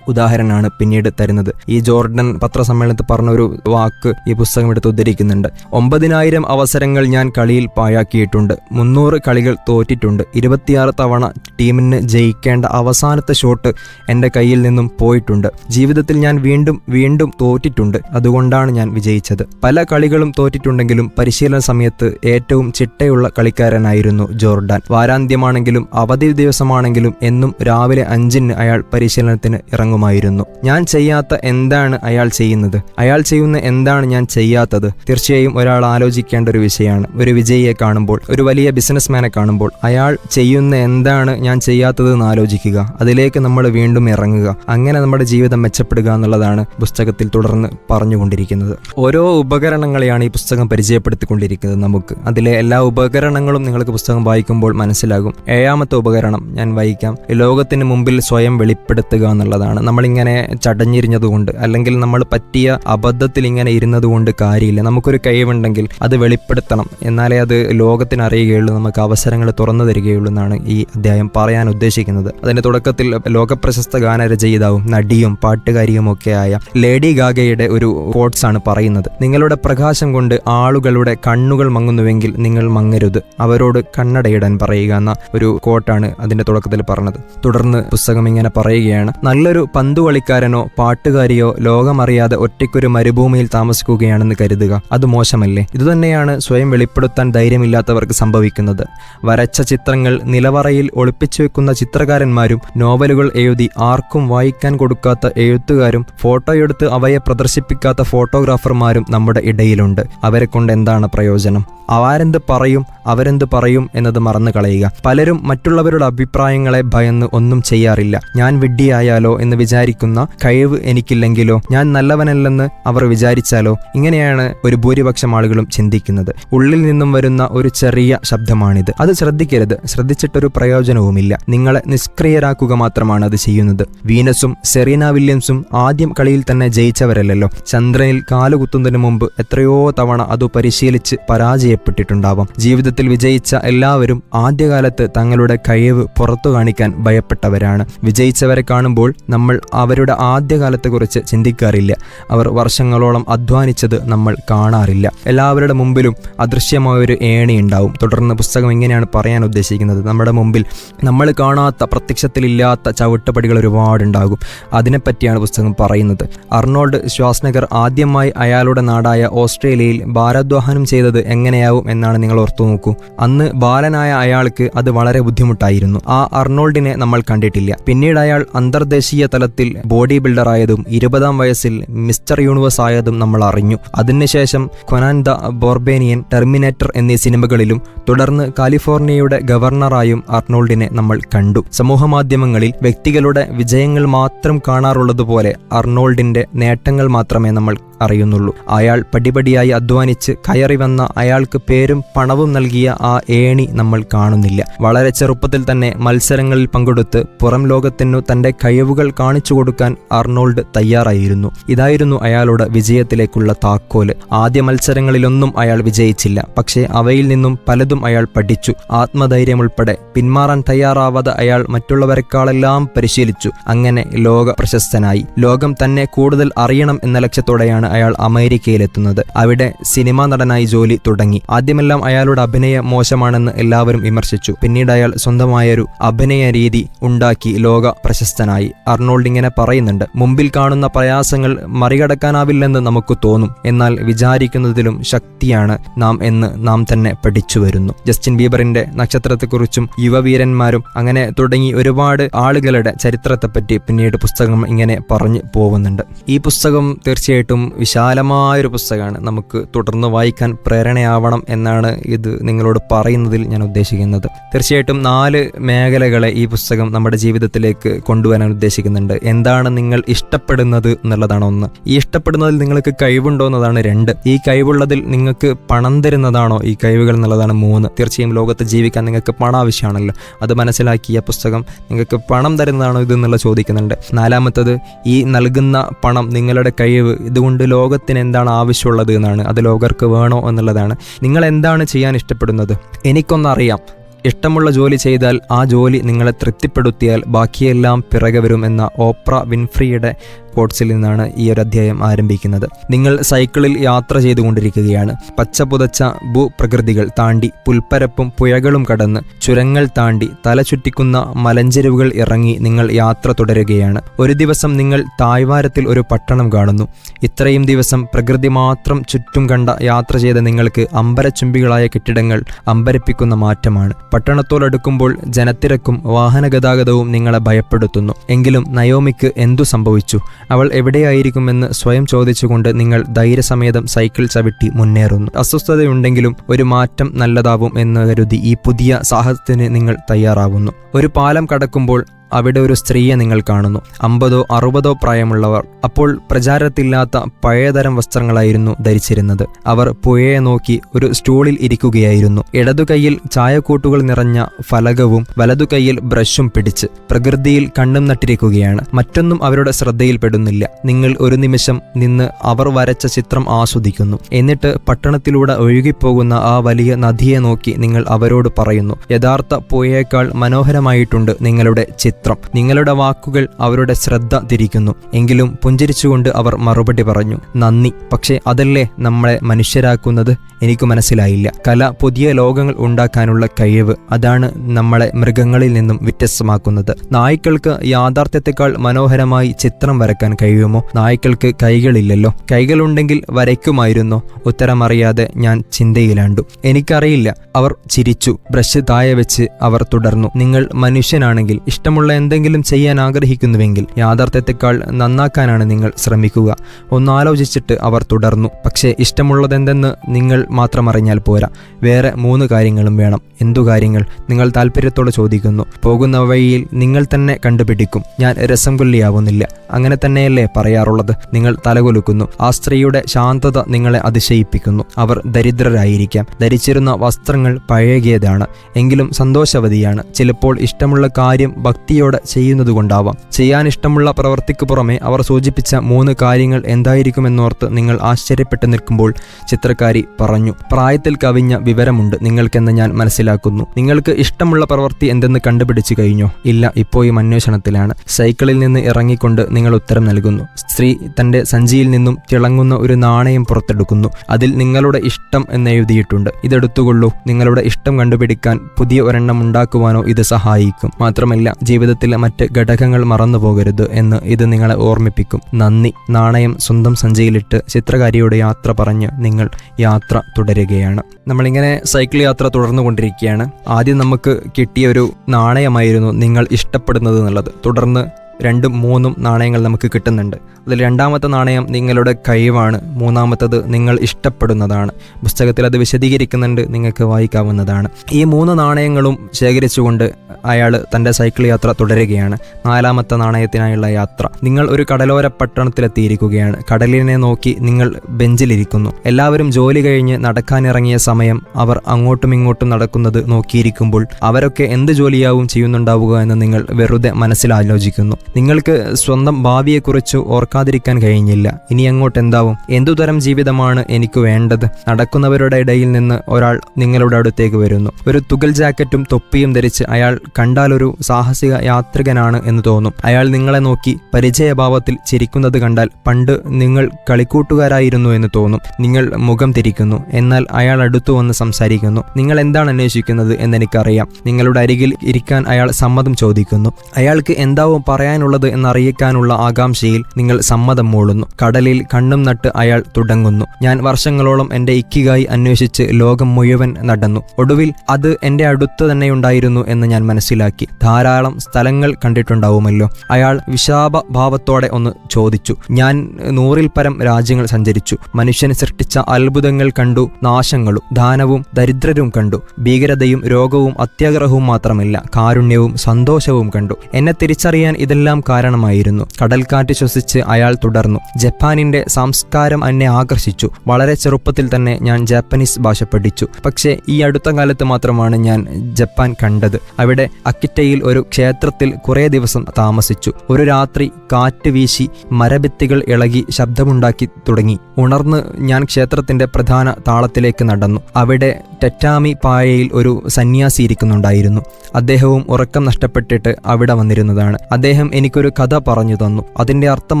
ഉദാഹരണമാണ് പിന്നീട് തരുന്നത്. ഈ ജോർഡൻ പത്രസമ്മേളനത്തിൽ പറഞ്ഞ ഒരു വാക്ക് ഈ പുസ്തകം എടുത്ത് ഉദ്ധരിക്കുന്നുണ്ട്. ഒമ്പതിനായിരം അവസരങ്ങൾ ഞാൻ കളിയിൽ പാഴാക്കിയിട്ടുണ്ട്. മുന്നൂറ് കളികൾ തോറ്റിട്ടുണ്ട്. ഇരുപത്തിയാറ് തവണ ടീമിന് ജയിക്കേണ്ട അവസാനത്തെ ഷോട്ട് എന്റെ കയ്യിൽ നിന്നും പോയിട്ടുണ്ട്. ജീവിതത്തിൽ ഞാൻ വീണ്ടും വീണ്ടും തോറ്റിട്ടുണ്ട്. അതുകൊണ്ടാണ് ഞാൻ വിജയിച്ചത്. പല കളികളും തോറ്റിട്ടുണ്ടെങ്കിലും പരിശീലന സമയത്ത് ഏറ്റവും ചിട്ടയുള്ള കളിക്കാരനായിരുന്നു ജോർഡാൻ. വാരാന്ത്യമാണെങ്കിലും അവധി ദിവസമാണെങ്കിലും എന്നും രാവിലെ അഞ്ചിന് അയാൾ പരിശീലനത്തിന് ഇറങ്ങുമായിരുന്നു. ഞാൻ ചെയ്യാത്ത എന്താണ് അയാൾ ചെയ്യുന്നത്? അയാൾ ചെയ്യുന്ന എന്താണ് ഞാൻ ചെയ്യാത്തത്? തീർച്ചയായും ഒരാൾ ആലോചിക്കേണ്ട ഒരു വിഷയമാണ്. ഒരു വിജയിയെ കാണുമ്പോൾ ഒരു വലിയ ബിസിനസ്മാനെ കാണുമ്പോൾ അയാൾ ചെയ്യുന്ന എന്താണ് ഞാൻ ചെയ്യാത്തത് എന്ന് ആലോചിക്കുക. അതിലേക്ക് നമ്മൾ വീണ്ടും ഇറങ്ങുക. അങ്ങനെ നമ്മുടെ ജീവിതം മെച്ചപ്പെടുക എന്നുള്ളതാണ് പുസ്തകത്തിൽ തുടർന്ന് പറഞ്ഞുകൊണ്ടിരിക്കുന്നത്. ഓരോ ഉപകരണങ്ങളെയാണ് ഈ പുസ്തകം പരിചയപ്പെടുത്തിക്കൊണ്ടിരിക്കുന്നത് നമുക്ക്. അതിലെ എല്ലാ ഉപകരണങ്ങളും നിങ്ങൾക്ക് പുസ്തകം വായിക്കുമ്പോൾ മനസ്സിലാകും. ഏഴാമത്തെ ഉപകരണം ഞാൻ വായിക്കാം. ലോകത്തിന് മുമ്പിൽ സ്വയം വെളിപ്പെടുത്തുക എന്നുള്ളതാണ്. നമ്മളിങ്ങനെ ചടഞ്ഞിരിഞ്ഞതുകൊണ്ട് അല്ലെങ്കിൽ നമ്മൾ പറ്റിയ അബദ്ധത്തിൽ ഇങ്ങനെ ഇരുന്നതുകൊണ്ട് കാര്യമില്ല. നമുക്കൊരു കഴിവുണ്ടെങ്കിൽ അത് വെളിപ്പെടുത്തണം. എന്നാലേ അത് ലോകത്തിന് അറിയുകയുള്ളൂ നമുക്ക് അവസരങ്ങൾ തുറന്നു തരികയുള്ളൂ എന്നാണ് ഈ അധ്യായം പറയാൻ ഉദ്ദേശിക്കുന്നത്. അതിന്റെ തുടക്കത്തിൽ ലോകപ്രശസ്ത ഗാനരചയിതാവും നടിയും പാട്ടുകാരിയും ഒക്കെയായ ലേഡി ഗാഗയുടെ ഒരു കോട്ട്സ് ആണ് പറയുന്നത്. നിങ്ങളുടെ പ്രകാശം കൊണ്ട് ആളുകളുടെ കണ്ണുകൾ മങ്ങുന്നുവെങ്കിൽ നിങ്ങൾ മങ്ങരുത്. അവരോട് കണ്ണടയിടാൻ പറയുക എന്ന ഒരു കോട്ടാണ് അതിന്റെ തുടക്കത്തിൽ പറഞ്ഞത്. തുടർന്ന് പുസ്തകം ഇങ്ങനെ പറയുകയാണ്. നല്ലൊരു പന്തു കളിക്കാരനോ പാട്ടുകാരിയോ ലോകമറിയാതെ ഒറ്റയ്ക്കൊരു മരുഭൂമിയിൽ താമസിക്കുകയാണെന്ന് കരുതുക. അത് മോശമല്ലേ? ഇതുതന്നെയാണ് സ്വയം വെളിപ്പെടുത്താൻ ധൈര്യമില്ലാത്തവർക്ക് സംഭവിക്കുന്നത്. വരച്ച ചിത്രങ്ങൾ നിലവറയിൽ ഒളിപ്പിച്ചു വെക്കുന്ന ചിത്രകാരന്മാരും നോവലുകൾ എഴുതി ആർക്കും വായിക്കാൻ കൊടുക്കാത്ത എഴുത്തുകാരും ഫോട്ടോയെടുത്ത് അവയെ പ്രദർശിപ്പിക്കാത്ത ഫോട്ടോഗ്രാഫർമാരും നമ്മുടെ ഇടയിലുണ്ട്. അവരെ കൊണ്ട് എന്താണ് പ്രയോജനം? അവരെന്ത് പറയും അവരെന്ത് പറയും എന്നത് മറന്നു കളയുക. പലരും മറ്റുള്ളവരുടെ അഭിപ്രായങ്ങളെ ഭയന്ന് ഒന്നും ചെയ്യാറില്ല. ഞാൻ വിഡ്ഢിയായാലോ എന്ന് വിചാരിക്കുന്ന കഴിവ് എനിക്കില്ലെങ്കിലോ? ഞാൻ നല്ലവനല്ലെന്ന് അവർ വിചാരിച്ചാലോ? ഇങ്ങനെയാണ് ഒരു ഭൂരിപക്ഷം ആളുകളും ചിന്തിക്കുന്നത്. ഉള്ളിൽ നിന്നും വരുന്ന ഒരു ചെറിയ ശബ്ദമാണിത്. അത് ശ്രദ്ധിക്കരുത്. ശ്രദ്ധിച്ചിട്ടൊരു പ്രയോജനവുമില്ല. നിങ്ങളെ നിഷ്ക്രിയരാക്കുക മാത്രമാണ് അത് ചെയ്യുന്നത്. വീനസും സെറീന വില്യംസും ആദ്യം കളിയിൽ തന്നെ ജയിച്ചവരല്ലല്ലോ. ചന്ദ്രനിൽ കാലുകുത്തുന്നതിന് മുമ്പ് എത്രയോ തവണ അത് പരിശീലിച്ച് പരാജയപ്പെട്ടിട്ടുണ്ടാവാം. ജീവിതത്തിൽ വിജയിച്ച എല്ലാവരും ആദ്യകാലത്ത് തങ്ങളുടെ കഴിവ് പുറത്തു കാണിക്കാൻ ഭയപ്പെട്ടവരാണ്. വിജയിച്ചവരെ കാണുമ്പോൾ നമ്മൾ അവരുടെ ആദ്യകാലത്തെക്കുറിച്ച് ചിന്തിക്കാറില്ല. അവർ വർഷങ്ങളോളം അധ്വാനിച്ചത് നമ്മൾ കാണാറില്ല. എല്ലാവരുടെ മുമ്പിലും അദൃശ്യമായ ഒരു ഏണി ഉണ്ടാവും. തുടർന്ന് പുസ്തകം ഇങ്ങനെയാണ് പറയാൻ ഉദ്ദേശിക്കുന്നത്. നമ്മുടെ മുമ്പിൽ നമ്മൾ കാണാത്ത പ്രത്യക്ഷത്തിലില്ലാത്ത ചവിട്ടുപടികൾ ഒരുപാടുണ്ടാകും. അതിനെപ്പറ്റിയാണ് പുസ്തകം പറയുന്നത്. അർണോൾഡ് ശ്വാസ്നഗർ ആദ്യമായി അയാളുടെ നാടായ ഓസ്ട്രേലിയയിൽ ഭാരദ്വാഹനം ചെയ്തത് എങ്ങനെയാവും എന്നാണ് നിങ്ങൾ ഓർത്തു നോക്കൂ. അന്ന് ബാലനായ അയാൾക്ക് അത് വളരെ ബുദ്ധിമുട്ടായിരുന്നു. ആ അർണോൾഡിനെ നമ്മൾ കണ്ടിട്ടില്ല. പിന്നീട് അയാൾ അന്തർദേശീയ തലത്തിൽ ബോഡി ബിൽഡർ ആയതും ഇരുപതാം വയസ്സിൽ മിസ്റ്റർ യൂണിവേഴ്സ് ആയതും നമ്മൾ അറിഞ്ഞു. അതിനുശേഷം കൊനാൻ ദ ബോർബേനിയൻ ടെർമിനേറ്റർ എന്നീ സിനിമകളിലും തുടർന്ന് കാലിഫോർണിയയുടെ ഗവർണറായും അർണോൾഡിനെ നമ്മൾ കണ്ടു. സമൂഹമാധ്യമങ്ങളിൽ വ്യക്തികളുടെ വിജയങ്ങൾ മാത്രം കാണാറുള്ളതുപോലെ അർണോൾഡിന്റെ നേട്ടങ്ങൾ മാത്രമേ നമ്മൾ അറിയുന്നുള്ളൂ. അയാൾ പടിപടിയായി അധ്വാനിച്ച് കയറി വന്ന അയാൾക്ക് പേരും പണവും നൽകിയ ആ ഏണി നമ്മൾ കാണുന്നില്ല. വളരെ ചെറുപ്പത്തിൽ തന്നെ മത്സരങ്ങളിൽ പങ്കെടുത്ത് പുറം ലോകത്തിനു തന്റെ കഴിവുകൾ കാണിച്ചു കൊടുക്കാൻ അർണോൾഡ് തയ്യാറായിരുന്നു. ഇതായിരുന്നു അയാളുടെ വിജയത്തിലേക്കുള്ള താക്കോൽ. ആദ്യ മത്സരങ്ങളിലൊന്നും അയാൾ വിജയിച്ചില്ല. പക്ഷേ അവയിൽ നിന്നും പലതും അയാൾ പഠിച്ചു. ആത്മധൈര്യം ഉൾപ്പെടെ പിന്മാറാൻ തയ്യാറാവാതെ അയാൾ മറ്റുള്ളവരെക്കാളെല്ലാം പരിശീലിച്ചു. അങ്ങനെ ലോക പ്രശസ്തനായി. ലോകം തന്നെ കൂടുതൽ അറിയണം എന്ന ലക്ഷ്യത്തോടെയാണ് അയാൾ അമേരിക്കയിലെത്തുന്നത്. അവിടെ സിനിമാ നടനായി ജോലി തുടങ്ങി. ആദ്യമെല്ലാം അയാളുടെ അഭിനയം മോശമാണെന്ന് എല്ലാവരും വിമർശിച്ചു. പിന്നീട് അയാൾ സ്വന്തമായൊരു അഭിനയ രീതി ഉണ്ടാക്കി ലോക പ്രശസ്തനായി. അർണോൾഡ് ഇങ്ങനെ പറയുന്നുണ്ട് മുമ്പിൽ കാണുന്ന പ്രയാസങ്ങൾ മറികടക്കാനാവില്ലെന്ന് നമുക്ക് തോന്നും. എന്നാൽ വിചാരിക്കുന്നതിലും ശക്തിയാണ് നാം എന്ന് നാം തന്നെ പഠിച്ചു വരുന്നു ജസ്റ്റിൻ ബീബറിന്റെ നക്ഷത്രത്തെക്കുറിച്ചും യുവവീരന്മാരും അങ്ങനെ തുടങ്ങി ഒരുപാട് ആളുകളുടെ ചരിത്രത്തെപ്പറ്റി പിന്നീട് പുസ്തകം ഇങ്ങനെ പറഞ്ഞു പോകുന്നുണ്ട് ഈ പുസ്തകം തീർച്ചയായിട്ടും വിശാലമായൊരു പുസ്തകമാണ് നമുക്ക് തുടർന്ന് വായിക്കാൻ പ്രേരണയാവണം എന്നാണ് ഇത് നിങ്ങളോട് പറയുന്നതിൽ ഞാൻ ഉദ്ദേശിക്കുന്നത്. തീർച്ചയായിട്ടും നാല് മേഖലകളെ ഈ പുസ്തകം നമ്മുടെ ജീവിതത്തിലേക്ക് കൊണ്ടുവരാൻ ഉദ്ദേശിക്കുന്നുണ്ട്. എന്താണ് നിങ്ങൾ ഇഷ്ടപ്പെടുന്നത് എന്നുള്ളതാണ് ഒന്ന്. ഈ ഇഷ്ടപ്പെടുന്നതിൽ നിങ്ങൾക്ക് കഴിവുണ്ടോ എന്നതാണ് രണ്ട്. ഈ കഴിവുള്ളതിൽ നിങ്ങൾക്ക് പണം തരുന്നതാണോ ഈ കഴിവുകൾ എന്നുള്ളതാണ് മൂന്ന്. തീർച്ചയായും ലോകത്ത് ജീവിക്കാൻ നിങ്ങൾക്ക് പണം ആവശ്യമാണല്ലോ. അത് മനസ്സിലാക്കിയ പുസ്തകം നിങ്ങൾക്ക് പണം തരുന്നതാണോ ഇത് എന്നുള്ള ചോദിക്കുന്നുണ്ട്. നാലാമത്തത് ഈ നൽകുന്ന പണം നിങ്ങളുടെ കഴിവ് ഇതുകൊണ്ട് ലോകത്തിന് എന്താണ് ആവശ്യമുള്ളത് എന്നാണ് അത് ലോകർക്ക് വേണോ എന്നുള്ളതാണ്. നിങ്ങൾ എന്താണ് ചെയ്യാൻ ഇഷ്ടപ്പെടുന്നത്? എനിക്കൊന്നറിയാം. ഇഷ്ടമുള്ള ജോലി ചെയ്താൽ ആ ജോലി നിങ്ങളെ തൃപ്തിപ്പെടുത്തിയാൽ ബാക്കിയെല്ലാം പിറകെ വരും എന്ന ഓപ്ര വിൻഫ്രിയുടെ കോട്സിൽ നിന്നാണ് ഈ ഒരു അധ്യായം ആരംഭിക്കുന്നത്. നിങ്ങൾ സൈക്കിളിൽ യാത്ര ചെയ്തുകൊണ്ടിരിക്കുകയാണ്. പച്ച പുതച്ച ഭൂപ്രകൃതികൾ താണ്ടി പുൽപ്പരപ്പും പുഴകളും കടന്ന് ചുരങ്ങൾ താണ്ടി തല ചുറ്റിക്കുന്ന മലഞ്ചെരുവുകൾ ഇറങ്ങി നിങ്ങൾ യാത്ര തുടരുകയാണ്. ഒരു ദിവസം നിങ്ങൾ തായ്വാരത്തിൽ ഒരു പട്ടണം കാണുന്നു. ഇത്രയും ദിവസം പ്രകൃതി മാത്രം ചുറ്റും കണ്ട യാത്ര ചെയ്ത നിങ്ങൾക്ക് അമ്പരച്ചുംബികളായ കെട്ടിടങ്ങൾ അമ്പരപ്പിക്കുന്ന മാറ്റമാണ്. പട്ടണത്തോടടുക്കുമ്പോൾ ജനത്തിരക്കും വാഹനഗതാഗതവും നിങ്ങളെ ഭയപ്പെടുത്തുന്നു. എങ്കിലും നയോമിക്ക് എന്തു സംഭവിച്ചു? അവൾ എവിടെയായിരിക്കുമെന്ന് സ്വയം ചോദിച്ചുകൊണ്ട് നിങ്ങൾ ധൈര്യസമേതം സൈക്കിൾ ചവിട്ടി മുന്നേറുന്നു. അസ്വസ്ഥതയുണ്ടെങ്കിലും ഒരു മാറ്റം നല്ലതാവും എന്ന് കരുതി ഈ പുതിയ സാഹസത്തിന് നിങ്ങൾ തയ്യാറാവുന്നു. ഒരു പാലം കടക്കുമ്പോൾ അവിടെ ഒരു സ്ത്രീയെ നിങ്ങൾ കാണുന്നു. അമ്പതോ അറുപതോ പ്രായമുള്ളവർ. അപ്പോൾ പ്രചാരത്തില്ലാത്ത പഴയതരം വസ്ത്രങ്ങളായിരുന്നു ധരിച്ചിരുന്നത്. അവർ പുഴയെ നോക്കി ഒരു സ്റ്റൂളിൽ ഇരിക്കുകയായിരുന്നു. ഇടതുകൈയിൽ ചായക്കൂട്ടുകൾ നിറഞ്ഞ ഫലകവും വലതുകൈയിൽ ബ്രഷും പിടിച്ച് പ്രകൃതിയിൽ കണ്ണും നട്ടിരിക്കുകയാണ്. മറ്റൊന്നും അവരുടെ ശ്രദ്ധയിൽപ്പെടുന്നില്ല നിങ്ങൾ ഒരു നിമിഷം നിന്ന് അവർ വരച്ച ചിത്രം ആസ്വദിക്കുന്നു. എന്നിട്ട് പട്ടണത്തിലൂടെ ഒഴുകിപ്പോകുന്ന ആ വലിയ നദിയെ നോക്കി നിങ്ങൾ അവരോട് പറയുന്നു. യഥാർത്ഥ പുഴയേക്കാൾ മനോഹരമായിട്ടുണ്ട് നിങ്ങളുടെ ചിത്രം. നിങ്ങളുടെ വാക്കുകൾ അവരുടെ ശ്രദ്ധ തിരിക്കുന്നു. എങ്കിലും പുഞ്ചിരിച്ചുകൊണ്ട് അവർ മറുപടി പറഞ്ഞു നന്ദി. പക്ഷേ അതല്ലേ നമ്മളെ മനുഷ്യരാക്കുന്നത്? എനിക്ക് മനസ്സിലായില്ല. കല പുതിയ ലോകങ്ങൾ ഉണ്ടാക്കാനുള്ള കഴിവ് അതാണ് നമ്മളെ മൃഗങ്ങളിൽ നിന്നും വ്യത്യസ്തമാക്കുന്നത്. നായ്ക്കൾക്ക് യാഥാർത്ഥ്യത്തെക്കാൾ മനോഹരമായി ചിത്രം വരക്കാൻ കഴിയുമോ? നായ്ക്കൾക്ക് കൈകളില്ലല്ലോ. കൈകളുണ്ടെങ്കിൽ വരയ്ക്കുമായിരുന്നോ. ഉത്തരമറിയാതെ ഞാൻ ചിന്തയിലാണ്ടു. എനിക്കറിയില്ല. അവർ ചിരിച്ചു. ബ്രഷ് താഴെ വെച്ച് അവർ തുടർന്നു. നിങ്ങൾ മനുഷ്യനാണെങ്കിൽ ഇഷ്ടമുള്ള ഇഷ്ടമുള്ള എന്തെങ്കിലും ചെയ്യാൻ ആഗ്രഹിക്കുന്നുവെങ്കിൽ യാഥാർത്ഥ്യത്തെക്കാൾ നന്നാക്കാനാണ് നിങ്ങൾ ശ്രമിക്കുക. ഒന്നാലോചിച്ചിട്ട് അവർ തുടർന്നു. പക്ഷേ ഇഷ്ടമുള്ളതെന്തെന്ന് നിങ്ങൾ മാത്രം അറിഞ്ഞാൽ പോരാ. വേറെ മൂന്ന് കാര്യങ്ങളും വേണം. എന്തു കാര്യങ്ങൾ? നിങ്ങൾ താല്പര്യത്തോടെ ചോദിക്കുന്നു. പോകുന്ന വഴിയിൽ നിങ്ങൾ തന്നെ കണ്ടുപിടിക്കും. ഞാൻ രസം കൊല്ലിയാവുന്നില്ല അങ്ങനെ തന്നെയല്ലേ പറയാറുള്ളത്. നിങ്ങൾ തലകൊലുക്കുന്നു. ആ സ്ത്രീയുടെ ശാന്തത നിങ്ങളെ അതിശയിപ്പിക്കുന്നു. അവർ ദരിദ്രരായിരിക്കാം. ധരിച്ചിരുന്ന വസ്ത്രങ്ങൾ പഴകിയതാണ്. എങ്കിലും സന്തോഷവതിയാണ്. ചിലപ്പോൾ ഇഷ്ടമുള്ള കാര്യം ഭക്തിയോടെ ചെയ്യുന്നതുകൊണ്ടാവാം ചെയ്യാൻ ഇഷ്ടമുള്ള പ്രവൃത്തിക്ക് പുറമെ അവർ സൂചിപ്പിച്ച മൂന്ന് കാര്യങ്ങൾ എന്തായിരിക്കുമെന്നോർത്ത് നിങ്ങൾ ആശ്ചര്യപ്പെട്ടു നിൽക്കുമ്പോൾ ചിത്രകാരി പറഞ്ഞു പ്രായത്തിൽ കവിഞ്ഞ വിവരമുണ്ട് നിങ്ങൾക്കെന്ന് ഞാൻ മനസ്സിലാക്കുന്നു. നിങ്ങൾക്ക് ഇഷ്ടമുള്ള പ്രവൃത്തി എന്തെന്ന് കണ്ടുപിടിച്ചു കഴിഞ്ഞോ? ഇല്ല ഇപ്പോഴും അന്വേഷണത്തിലാണ്. സൈക്കിളിൽ നിന്ന് ഇറങ്ങിക്കൊണ്ട് നിങ്ങൾ ഉത്തരം നൽകുന്നു. സ്ത്രീ തന്റെ സഞ്ചിയിൽ നിന്നും തിളങ്ങുന്ന ഒരു നാണയം പുറത്തെടുക്കുന്നു. അതിൽ നിങ്ങളുടെ ഇഷ്ടം എന്ന് എഴുതിയിട്ടുണ്ട്. ഇതെടുത്തുകൊള്ളൂ. നിങ്ങളുടെ ഇഷ്ടം കണ്ടുപിടിക്കാൻ പുതിയ ഒരെണ്ണം ഉണ്ടാക്കുവാനോ ഇത് സഹായിക്കും. മാത്രമല്ല ജീവിതത്തിലെ മറ്റ് ഘടകങ്ങൾ മറന്നു പോകരുത് എന്ന് ഇത് നിങ്ങളെ ഓർമ്മിപ്പിക്കും. നന്ദി. നാണയം സ്വന്തം സഞ്ചിയിലിട്ട് ചിത്രകാരിയുടെ യാത്ര പറഞ്ഞ് നിങ്ങൾ യാത്ര തുടരുകയാണ്. നമ്മളിങ്ങനെ സൈക്കിൾ യാത്ര തുടർന്നു കൊണ്ടിരിക്കുകയാണ് ആദ്യം നമുക്ക് കിട്ടിയ ഒരു നാണയമായിരുന്നു നിങ്ങൾ ഇഷ്ടപ്പെടുന്നത് എന്നുള്ളത്. തുടർന്ന് രണ്ടും മൂന്നും നാണയങ്ങൾ നമുക്ക് കിട്ടുന്നുണ്ട്. അതിൽ രണ്ടാമത്തെ നാണയം നിങ്ങളുടെ കഴിവാണ്. മൂന്നാമത്തത് നിങ്ങൾ ഇഷ്ടപ്പെടുന്നതാണ്. പുസ്തകത്തിൽ അത് വിശദീകരിക്കുന്നുണ്ട്. നിങ്ങൾക്ക് വായിക്കാവുന്നതാണ്. ഈ മൂന്ന് നാണയങ്ങളും ശേഖരിച്ചുകൊണ്ട് അയാൾ തന്റെ സൈക്കിൾ യാത്ര തുടരുകയാണ്. നാലാമത്തെ നാണയത്തിനായുള്ള യാത്ര. നിങ്ങൾ ഒരു കടലോര പട്ടണത്തിലെത്തിയിരിക്കുകയാണ്. കടലിനെ നോക്കി നിങ്ങൾ ബെഞ്ചിലിരിക്കുന്നു. എല്ലാവരും ജോലി കഴിഞ്ഞ് നടക്കാനിറങ്ങിയ സമയം അവർ അങ്ങോട്ടും ഇങ്ങോട്ടും നടക്കുന്നത് നോക്കിയിരിക്കുമ്പോൾ അവരൊക്കെ എന്ത് ജോലിയാവും ചെയ്യുന്നുണ്ടാവുക എന്ന് നിങ്ങൾ വെറുതെ മനസ്സിലാലോചിക്കുന്നു. നിങ്ങൾക്ക് സ്വന്തം ഭാവിയെക്കുറിച്ച് ഓർക്കാതിരിക്കാൻ കഴിഞ്ഞില്ല. ഇനി അങ്ങോട്ട് എന്താവും എന്തുതരം ജീവിതമാണ് എനിക്ക് വേണ്ടത്? നടക്കുന്നവരുടെ ഇടയിൽ നിന്ന് ഒരാൾ നിങ്ങളുടെ അടുത്തേക്ക് വരുന്നു. ഒരു തുകൽ ജാക്കറ്റും തൊപ്പിയും ധരിച്ച് അയാൾ കണ്ടാൽ ഒരു സാഹസിക യാത്രികനാണ് എന്ന് തോന്നും. അയാൾ നിങ്ങളെ നോക്കി പരിചയഭാവത്തിൽ ചിരിക്കുന്നത് കണ്ടാൽ പണ്ട് നിങ്ങൾ കളിക്കൂട്ടുകാരായിരുന്നു എന്ന് തോന്നും. നിങ്ങൾ മുഖം തിരിക്കുന്നു. എന്നാൽ അയാൾ അടുത്തു വന്ന് സംസാരിക്കുന്നു. നിങ്ങൾ എന്താണ് അന്വേഷിക്കുന്നത് എന്നെനിക്കറിയാം. നിങ്ങളുടെ അരികിൽ ഇരിക്കാൻ അയാൾ സമ്മതം ചോദിക്കുന്നു. അയാൾക്ക് എന്താവും പറയാനുള്ളത് എന്നറിയിക്കാനുള്ള ആകാംക്ഷയിൽ നിങ്ങൾ സമ്മതം മൂളുന്നു. കടലിൽ കണ്ണും നട്ട് അയാൾ തുടങ്ങുന്നു. ഞാൻ വർഷങ്ങളോളം എന്റെ ഇക്കിഗായി അന്വേഷിച്ച് ലോകം മുഴുവൻ നടന്നു. ഒടുവിൽ അത് എന്റെ അടുത്ത് തന്നെയുണ്ടായിരുന്നു എന്ന് ഞാൻ മനസ്സിലാക്കി. ധാരാളം സ്ഥലങ്ങൾ കണ്ടിട്ടുണ്ടാവുമല്ലോ. അയാൾ വിഷാപ ഭാവത്തോടെ ഒന്ന് ചോദിച്ചു. ഞാൻ നൂറിൽ പരം രാജ്യങ്ങൾ സഞ്ചരിച്ചു. മനുഷ്യൻ സൃഷ്ടിച്ച അത്ഭുതങ്ങൾ കണ്ടു നാശങ്ങളും ദാനവും ദരിദ്രരും കണ്ടു. ഭീകരതയും രോഗവും അത്യാഗ്രഹവും മാത്രമല്ല കാരുണ്യവും സന്തോഷവും കണ്ടു. എന്നെ തിരിച്ചറിയാൻ ഇതെല്ലാം കാരണമായിരുന്നു. കടൽക്കാറ്റ് ശ്വസിച്ച് അയാൾ തുടർന്നു. ജപ്പാനിന്റെ സംസ്കാരം എന്നെ ആകർഷിച്ചു. വളരെ ചെറുപ്പത്തിൽ തന്നെ ഞാൻ ജാപ്പനീസ് ഭാഷ പഠിച്ചു. പക്ഷേ ഈ അടുത്ത കാലത്ത് മാത്രമാണ് ഞാൻ ജപ്പാൻ കണ്ടത്. അവിടെ അക്കിറ്റയിൽ ഒരു ക്ഷേത്രത്തിൽ കുറേ ദിവസം താമസിച്ചു. ഒരു രാത്രി കാറ്റ് വീശി മരഭിത്തികൾ ഇളകി ശബ്ദമുണ്ടാക്കി തുടങ്ങി. ഉണർന്ന് ഞാൻ ക്ഷേത്രത്തിന്റെ പ്രധാന താളത്തിലേക്ക് നടന്നു. അവിടെ ടെറ്റാമി പായയിൽ ഒരു സന്യാസി ഇരിക്കുന്നുണ്ടായിരുന്നു. അദ്ദേഹവും ഉറക്കം നഷ്ടപ്പെട്ടിട്ട് അവിടെ വന്നിരുന്നതാണ്. അദ്ദേഹം എനിക്കൊരു കഥ പറഞ്ഞു തന്നു. അതിന്റെ അർത്ഥം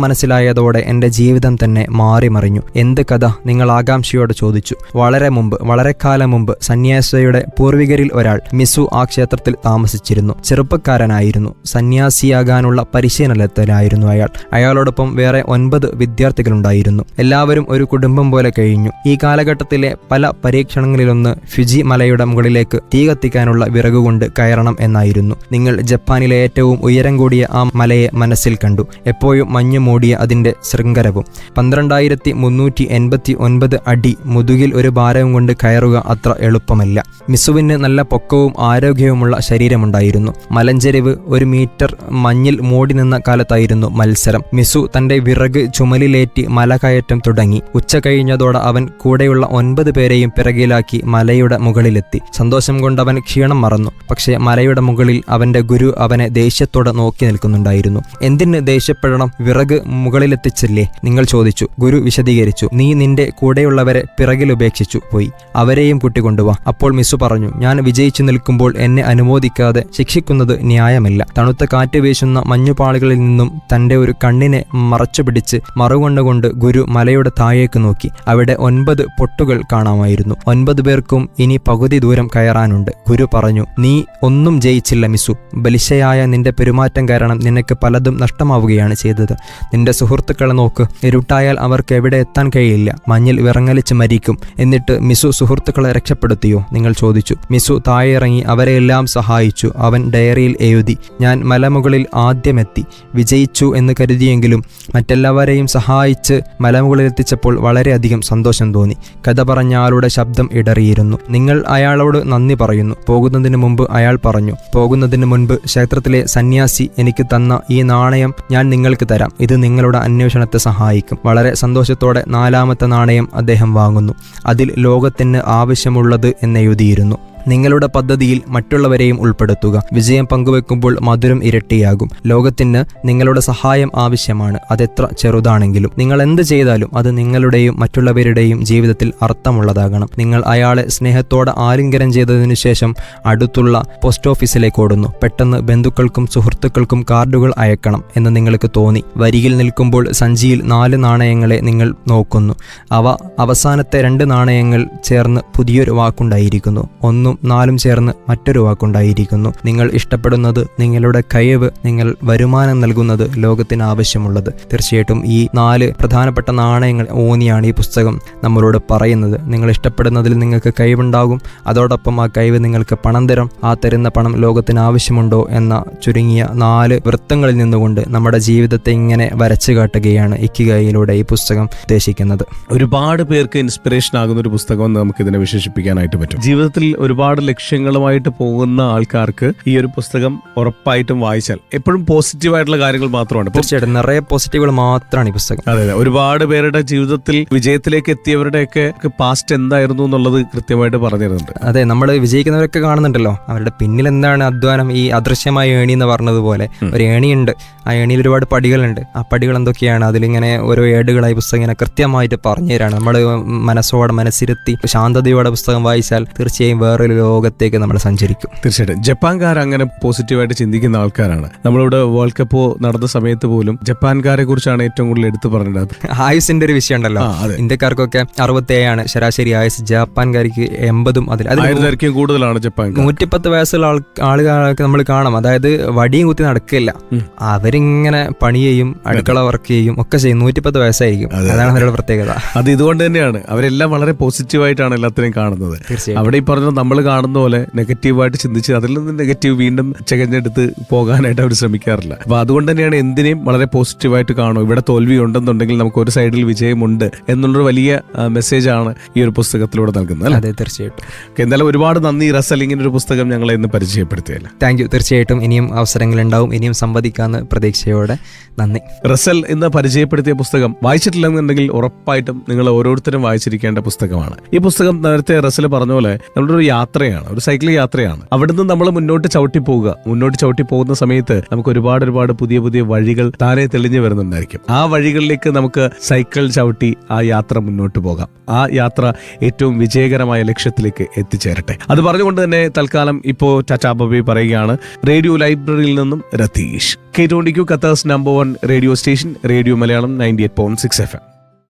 മനസ്സിലായതോടെ എന്റെ ജീവിതം തന്നെ മാറി മറിഞ്ഞു. എന്ത് കഥ? നിങ്ങൾ ആകാംക്ഷയോട് ചോദിച്ചു. വളരെ മുമ്പ് വളരെ കാലം മുമ്പ് സന്യാസിയുടെ പൂർവികരിൽ ഒരാൾ മിസു ആ ക്ഷേത്രത്തിൽ താമസിച്ചിരുന്നു. ചെറുപ്പക്കാരനായിരുന്നു. സന്യാസിയാകാനുള്ള പരിശീലനത്തിലായിരുന്നു അയാൾ. അയാളോടൊപ്പം വേറെ ഒൻപത് വിദ്യാർത്ഥികളുണ്ടായിരുന്നു. എല്ലാവരും ഒരു കുടുംബം പോലെ കഴിഞ്ഞു. ഈ കാലഘട്ടത്തിലെ പല പരീക്ഷണങ്ങളിലൊന്ന് ഫിജി മലയുടെ മുകളിലേക്ക് തീ കത്തിക്കാനുള്ള വിറകുകൊണ്ട് കയറണം എന്നായിരുന്നു. നിങ്ങൾ ജപ്പാനിലെ ഏറ്റവും ഉയരം കൂടിയ ആ മലയെ മനസ്സിൽ കണ്ടു. എപ്പോഴും മഞ്ഞു മൂടിയ അതിന്റെ ശൃംഗരവും. പന്ത്രണ്ടായിരത്തി മുന്നൂറ്റി എൺപത്തി ഒൻപത് അടി മുതുകിൽ ഒരു ഭാരവും കൊണ്ട് കയറുക അത്ര എളുപ്പമല്ല. മിസുവിന് നല്ല പൊക്കവും ആരോഗ്യവുമുള്ള ശരീരമുണ്ടായിരുന്നു. മലഞ്ചെരിവ് ഒരു മീറ്റർ മഞ്ഞിൽ മൂടി നിന്ന കാലത്തായിരുന്നു മത്സരം. മിസു തന്റെ വിറക് ചുമലിലേറ്റി മല കയറ്റം തുടങ്ങി. ഉച്ച കഴിഞ്ഞതോടെ അവൻ കൂടെയുള്ള ഒൻപത് പേരെയും പിറകിലാക്കി മലയുടെ മുകളിലെത്തി. സന്തോഷം കൊണ്ടവൻ ക്ഷീണം മറന്നു. പക്ഷേ മലയുടെ മുകളിൽ അവന്റെ ഗുരു അവനെ ദേഷ്യത്തോടെ നോക്കി നിൽക്കുന്നുണ്ടായിരുന്നു. എന്തിന് ദേഷ്യപ്പെടണം? വിറക് മുകളിലെത്തിച്ചല്ലേ? നിങ്ങൾ ചോദിച്ചു. ഗുരു വിശദീകരിച്ചു. നീ നിന്റെ കൂടെയുള്ളവരെ പിറകിൽ ഉപേക്ഷിച്ചു പോയി. അവരെയും കൂട്ടിക്കൊണ്ടുവാ. അപ്പോൾ മിസ്സു പറഞ്ഞു. ഞാൻ വിജയിച്ചു നിൽക്കുമ്പോൾ എന്നെ അനുമോദിക്കാതെ ശിക്ഷിക്കുന്നത് ന്യായമല്ല. തണുത്ത കാറ്റ് വീശുന്ന മഞ്ഞുപാളികളിൽ നിന്നും തന്റെ ഒരു കണ്ണിനെ മറച്ചുപിടിച്ച് മറുകൊണ്ടുകൊണ്ട് ഗുരു മലയുടെ താഴേക്ക് നോക്കി. അവിടെ ഒൻപത് പൊട്ടുകൾ കാണാമായിരുന്നു. ഒൻപത് പേർക്കും ഇനി പകുതി ദൂരം കയറാനുണ്ട്. ഗുരു പറഞ്ഞു നീ ഒന്നും ജയിച്ചില്ല മിസു ബലിശയായ നിന്റെ പെരുമാറ്റം കാരണം നിനക്ക് പലതും നഷ്ടമാവുകയാണ് ചെയ്തത്. നിന്റെ സുഹൃത്തുക്കളെ നോക്ക്. ഇരുട്ടായാൽ അവർക്ക് എവിടെ എത്താൻ കഴിയില്ല. മഞ്ഞിൽ വിറങ്ങലിച്ച് മരിക്കും. എന്നിട്ട് മിസു സുഹൃത്തുക്കളെ രക്ഷപ്പെടുത്തിയോ? നിങ്ങൾ ചോദിച്ചു. മിസു താഴെയിറങ്ങി അവരെയെല്ലാം സഹായിച്ചു. അവൻ ഡയറിയിൽ എഴുതി ഞാൻ മലമുകളിൽ ആദ്യമെത്തി. വിജയിച്ചു എന്ന് കരുതിയെങ്കിലും മറ്റെല്ലാവരെയും സഹായിച്ച് മലമുകളിലെത്തിച്ചപ്പോൾ വളരെയധികം സന്തോഷം തോന്നി. കഥ പറഞ്ഞ ആളുടെ ശബ്ദം ഇടറിയിരുന്നു. നിങ്ങൾ അയാളോട് നന്ദി പറയുന്നു. പോകുന്നതിന് മുമ്പ് അയാൾ പറഞ്ഞു പോകുന്നതിന് മുൻപ് ക്ഷേത്രത്തിലെ സന്യാസി എനിക്ക് തന്ന ഈ നാണയം ഞാൻ നിങ്ങൾക്ക് തരാം. ഇത് നിങ്ങളുടെ അന്വേഷണത്തെ സഹായിക്കും. വളരെ സന്തോഷത്തോടെ നാലാമത്തെ നാണയം അദ്ദേഹം വാങ്ങുന്നു. അതിൽ ലോകത്തിന് ആവശ്യമുള്ളത് എന്നെഴുതിയിരുന്നു നിങ്ങളുടെ പദ്ധതിയിൽ മറ്റുള്ളവരെയും ഉൾപ്പെടുത്തുക. വിജയം പങ്കുവെക്കുമ്പോൾ മധുരം ഇരട്ടിയാകും. ലോകത്തിന് നിങ്ങളുടെ സഹായം ആവശ്യമാണ്. അതെത്ര ചെറുതാണെങ്കിലും. നിങ്ങൾ എന്ത് ചെയ്താലും അത് നിങ്ങളുടെയും മറ്റുള്ളവരുടെയും ജീവിതത്തിൽ അർത്ഥമുള്ളതാകണം. നിങ്ങൾ അയാളെ സ്നേഹത്തോടെ ആലിംഗനം ചെയ്തതിനു ശേഷം അടുത്തുള്ള പോസ്റ്റ് ഓഫീസിലേക്ക് ഓടുന്നു. പെട്ടെന്ന് ബന്ധുക്കൾക്കും സുഹൃത്തുക്കൾക്കും കാർഡുകൾ അയക്കണം എന്ന് നിങ്ങൾക്ക് തോന്നി. വരിയിൽ നിൽക്കുമ്പോൾ സഞ്ചിയിൽ നാല് നാണയങ്ങളെ നിങ്ങൾ നോക്കുന്നു. അവ അവസാനത്തെ രണ്ട് നാണയങ്ങൾ ചേർന്ന് പുതിയൊരു വാക്കുണ്ടായിരിക്കുന്നു. ഒന്നും നാലും ചേർന്ന് മറ്റൊരു വാക്കുണ്ടായിരിക്കുന്നു. നിങ്ങൾ ഇഷ്ടപ്പെടുന്നത് നിങ്ങളുടെ കഴിവ് നിങ്ങൾ വരുമാനം നൽകുന്നത് ലോകത്തിന് ആവശ്യമുള്ളത്. തീർച്ചയായിട്ടും ഈ നാല് പ്രധാനപ്പെട്ട നാണയങ്ങൾ ഊന്നിയാണ് ഈ പുസ്തകം നമ്മളോട് പറയുന്നത്. നിങ്ങൾ ഇഷ്ടപ്പെടുന്നതിൽ നിങ്ങൾക്ക് കഴിവുണ്ടാകും. അതോടൊപ്പം ആ കഴിവ് നിങ്ങൾക്ക് പണം തരും. ആ തരുന്ന പണം ലോകത്തിന് ആവശ്യമുണ്ടോ എന്ന ചുരുങ്ങിയ നാല് വൃത്തങ്ങളിൽ നിന്നുകൊണ്ട് നമ്മുടെ ജീവിതത്തെ ഇങ്ങനെ വരച്ചു കാട്ടുകയാണ് ഇക്കുകയിലൂടെ ഈ പുസ്തകം ഉദ്ദേശിക്കുന്നത്.
ഒരുപാട് പേർക്ക് ഇൻസ്പിറേഷൻ ആകുന്ന ഒരു പുസ്തകം എന്ന് നമുക്ക് ഇതിനെ വിശേഷിപ്പിക്കാനായിട്ട് പറ്റും. ജീവിതത്തിൽ ഒരുപാട് ലക്ഷ്യങ്ങളുമായിട്ട് പോകുന്ന ആൾക്കാർക്ക് ഈ ഒരു പുസ്തകം ഉറപ്പായിട്ടും വായിച്ചാൽ എപ്പോഴും പോസിറ്റീവ് ആയിട്ടുള്ള കാര്യങ്ങൾ മാത്രമാണ്.
തീർച്ചയായിട്ടും നിറയെ പോസിറ്റീവുകൾ മാത്രമാണ് ഈ പുസ്തകം.
അതെ അതെ. ഒരുപാട് പേരുടെ ജീവിതത്തിൽ വിജയത്തിലേക്ക് എത്തിയവരുടെയൊക്കെ പാസ്റ്റ് എന്തായിരുന്നു എന്നുള്ളത് കൃത്യമായിട്ട് പറഞ്ഞിരുന്നുണ്ട്.
അതെ നമ്മൾ വിജയിക്കുന്നവരൊക്കെ കാണുന്നുണ്ടല്ലോ. അവരുടെ പിന്നിൽ എന്താണ് അധ്വാനം? ഈ അദൃശ്യമായ ഏണി എന്ന് പറഞ്ഞതുപോലെ ഒരു ഏണിയുണ്ട്. ആ ഏണിയിൽ ഒരുപാട് പടികളുണ്ട്. ആ പടികൾ എന്തൊക്കെയാണ്? അതിലിങ്ങനെ ഓരോ ഏടുകളായി പുസ്തകം ഇങ്ങനെ കൃത്യമായിട്ട് പറഞ്ഞു തരാണ്. നമ്മൾ മനസ്സോടെ മനസ്സിരുത്തി ശാന്തതയോടെ പുസ്തകം വായിച്ചാൽ തീർച്ചയായും വേറൊരു ലോകത്തേക്ക് നമ്മൾ സഞ്ചരിക്കും.
തീർച്ചയായിട്ടും. ജപ്പാൻകാർ അങ്ങനെ പോസിറ്റീവായിട്ട് ചിന്തിക്കുന്ന ആൾക്കാരാണ്. നമ്മളിവിടെ വേൾഡ് കപ്പ് നടന്ന സമയത്ത് പോലും ജപ്പാൻകാരെ കുറിച്ചാണ് ഏറ്റവും കൂടുതൽ എടുത്തു പറഞ്ഞത്
ആയുസിന്റെ ഒരു വിഷയം ഉണ്ടല്ലോ.
ഇന്ത്യക്കാർക്കൊക്കെ അറുപത്തി
ഇന്ത്യക്കാർക്കൊക്കെ അറുപത്തേഴാണ് ശരാശരി ആയുസ്. ജപ്പാൻകാർക്ക് എൺപതും അതിൽ
ആയിരത്തിലധികം കൂടുതലാണ് ജപ്പാൻ
നൂറ്റിപ്പത്ത് വയസ്സുള്ള ആളുകളൊക്കെ നമ്മൾ കാണാം. അതായത് വടിയും കുത്തി നടക്കില്ല. അവരിങ്ങനെ പണി ചെയ്യും അടുക്കള വർക്ക് ചെയ്യും ഒക്കെ ചെയ്യും. നൂറ്റിപ്പത്ത് വയസ്സായിരിക്കും. അതാണ് അവരുടെ പ്രത്യേകത.
അത് ഇതുകൊണ്ട് തന്നെയാണ്. അവരെല്ലാം വളരെ പോസിറ്റീവായിട്ടാണ് എല്ലാത്തിനെയും കാണുന്നത്. അവിടെ ഈ പറഞ്ഞ നമ്മൾ കാണുന്ന പോലെ നെഗറ്റീവായിട്ട് ചിന്തിച്ച് അതിൽ നിന്ന് നെഗറ്റീവ് വീണ്ടും ചെകഞ്ഞെടുത്ത് പോകാനായിട്ട് അവർ ശ്രമിക്കാറില്ല. അപ്പൊ അതുകൊണ്ട് തന്നെയാണ് എന്തിനേയും വളരെ പോസിറ്റീവായിട്ട് കാണും. ഇവിടെ തോൽവി ഉണ്ടെന്നുണ്ടെങ്കിൽ നമുക്ക് ഒരു സൈഡിൽ വിജയമുണ്ട് എന്നുള്ളൊരു വലിയ മെസ്സേജ് ആണ് ഈ ഒരു പുസ്തകത്തിലൂടെ നൽകുന്നത് അല്ലേ?
അതെ തീർച്ചയായിട്ടും.
എന്തായാലും ഒരുപാട് നന്ദി റസൽ ഇങ്ങനെ ഒരു പുസ്തകം ഞങ്ങളെ ഇന്ന് പരിചയപ്പെടുത്തിയല്ല
താങ്ക് യു തീർച്ചയായിട്ടും ഇനിയും അവസരങ്ങൾ ഉണ്ടാവും ഇനിയും സംവദിക്കാന്ന് പ്രതീക്ഷയോടെ. നന്ദി.
റസൽ ഇന്ന് പരിചയപ്പെടുത്തിയ പുസ്തകം വായിച്ചിട്ടില്ലെന്നുണ്ടെങ്കിൽ ഉറപ്പായിട്ടും നിങ്ങൾ ഓരോരുത്തരും വായിച്ചിരിക്കേണ്ട പുസ്തകമാണ്. ഈ പുസ്തകം നേരത്തെ റസൽ പറഞ്ഞ പോലെ നമ്മുടെ ഒരു യാത്രയാണ് ഒരു സൈക്കിൾ യാത്രയാണ്. അവിടുന്ന് നമ്മൾ മുന്നോട്ട് ചവിട്ടി പോവുക. മുന്നോട്ട് ചവിട്ടി പോകുന്ന സമയത്ത് നമുക്ക് ഒരുപാട് ഒരുപാട് പുതിയ പുതിയ വഴികൾ താനെ തെളിഞ്ഞു വരുന്നുണ്ടായിരിക്കും. ആ വഴികളിലേക്ക് നമുക്ക് സൈക്കിൾ ചവിട്ടി ആ യാത്ര മുന്നോട്ട് പോകാം. ആ യാത്ര ഏറ്റവും വിജയകരമായ ലക്ഷ്യത്തിലേക്ക് എത്തിച്ചേരട്ടെ. അത് പറഞ്ഞുകൊണ്ട് തന്നെ തൽക്കാലം ഇപ്പോ ടാറ്റാ പറയുകയാണ് റേഡിയോ ലൈബ്രറിയിൽ നിന്നും Ratheesh. K twenty Q കത്തേഴ്സ് number one radio station radio Malayalam ninety eight point six F M